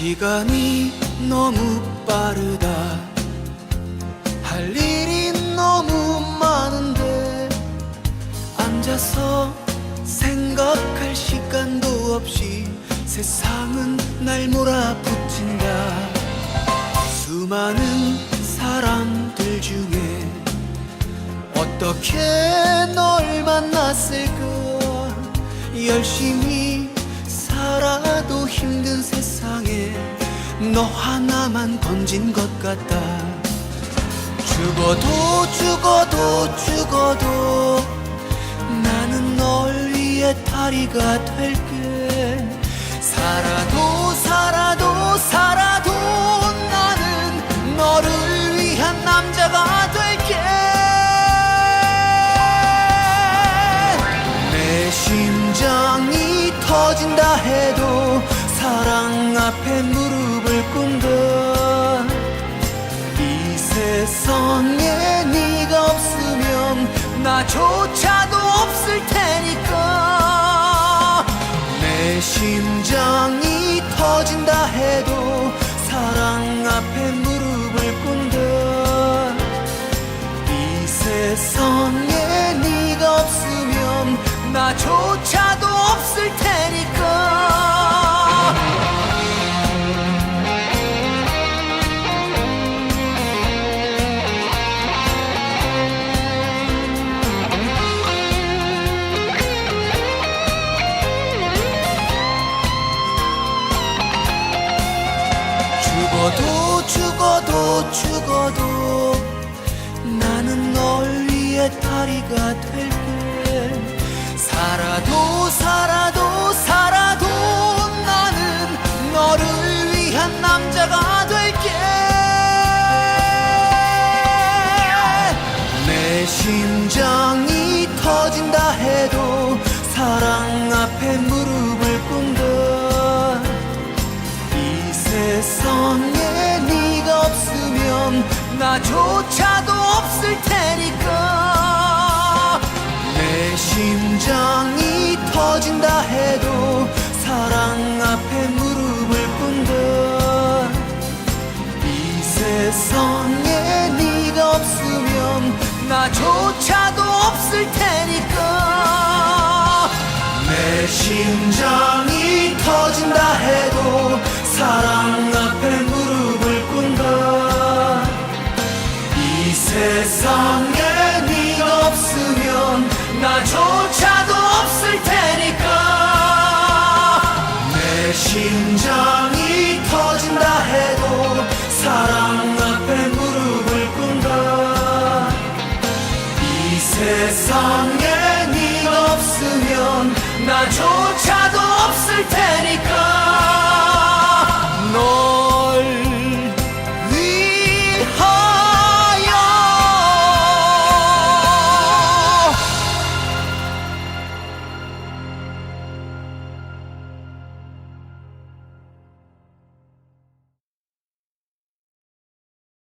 시간이 너무 빠르다. 할 일이 너무 많은데 앉아서 생각할 시간도 없이 세상은 날 몰아붙인다. 수많은 사람들 중에 어떻게 널 만났을까 열심히 살아도 힘든 세상에 너 하나만 건진 것 같다 죽어도 죽어도 죽어도 나는 널 위해 다리가 될게. 살아도 살아도 살아도 나는 너를 위한 남자가 될게. 내 심장이 터진다 해도 사랑 앞에 무릎 이 세상에 네가 없으면 나조차도 없을 테니까. 내 심장이 터진다 해도 사랑 앞에 무릎을 꿇다. 이 세상에 네가 없으면 나조차 죽어도 죽어도 죽어도 나는 널 위해 다리가 될게 살아도 살아도 살아도 나는 너를 위한 남자가 될게. 내 심장 없으면 나조차도 없을 테니까. 내 심장이 터진다 해도 사랑 앞에 무릎을 꿇다 이 세상에 네가 없으면 나조차 이 세상에 네가 없으면 나조차도 없을 테니까. 내 심장이 터진다 해도 사랑 앞에 무릎을 꿇다 이 세상에 네가 없으면 나조차도